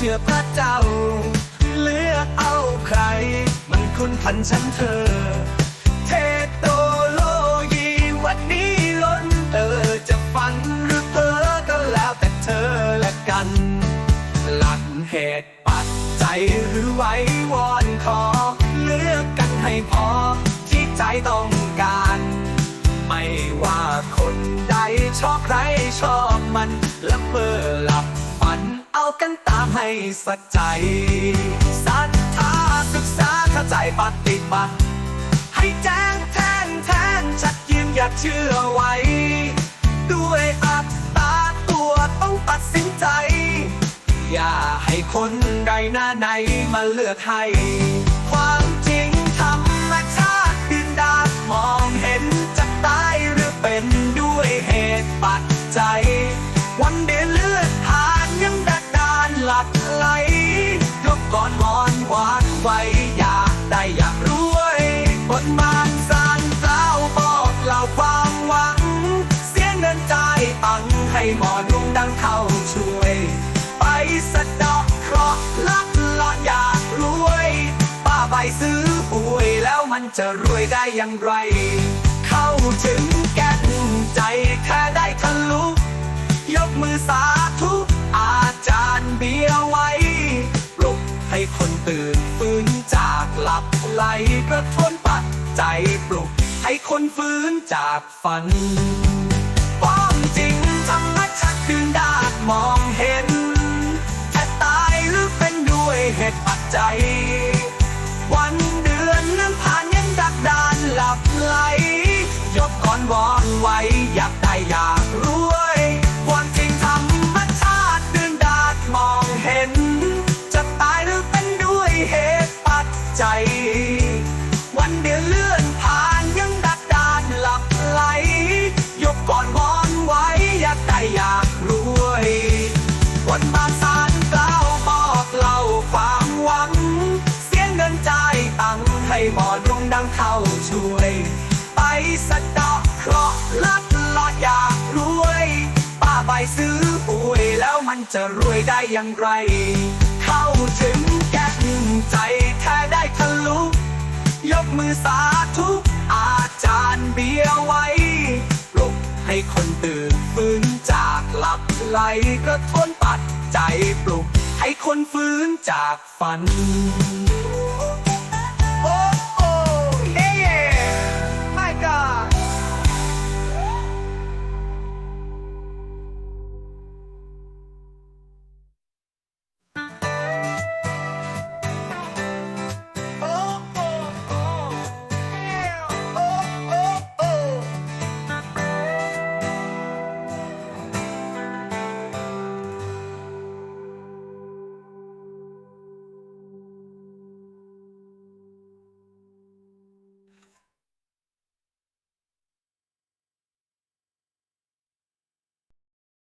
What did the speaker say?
เชื่อพระเจ้า เลือกเอาใคร มันคุณพันฉันเธอ เทคโนโลยีวันนี้ล้นเออจะฝันหรือเพ้อก็แล้วแต่เธอและกัน หลักเหตุปัจจัยหรือไว้วอนขอ เลือกกันให้พอ ที่ใจต้องการ ไม่ว่าคนใดชอบใครชอบมันและเมื่อหลับ กันตามให้สัจใจศรัทธาศึกษาเข้าใจปฏิบัติ ให้แจ้งแทนแทนชัดยืนอย่าเชื่อไว้ ด้วยอัตตาตัวต้องตัดสินใจ อย่าให้คนใดหน้าไหนมาเลือกให้ ความจริงธรรมชาติดินดามองเห็นจะตายหรือเป็นด้วยเหตุปัจจัย ไว้อยากได้อยากรวยบนบานสารเจ้าบอกเล่าความหวัง เสียเงินจ่ายตังให้หมอนุ่งดังเข้าช่วย ไปสะดอกเคราะห์ลักลอดอยากรวย ป้าใบซื้อป่วยแล้วมันจะรวยได้อย่างไร เข้าถึงแก่นใจแค่ได้ทะลุยกมือสาธุอาจารย์เบียไว้ ปลุกให้คนตื่น จากหลับไหลกระทนปัดใจปลุก ให้คนฟื้นจากฝันความจริงธรรมชาติดืนดาดมองเห็นแค่ตายหรือเป็นด้วยเหตุปัจจัย วันเดือนนั้นผ่านยังดักดานหลับไหลยกก่อนวอนไว้ อนุ่งดังเข้าช่วย ไปสะดอกเคราะห์ลัดลอดอยากรวย ป้าใบซื้อป่วยแล้วมันจะรวยได้อย่างไร เข้าถึงแก่นใจแค่ได้ทะลุ ยกมือสาธุอาจารย์เบียร์ไว้ปลุกให้คนตื่นฟื้นจากหลับไหลกระทนปัดใจปลุกให้คนฟื้นจากฝัน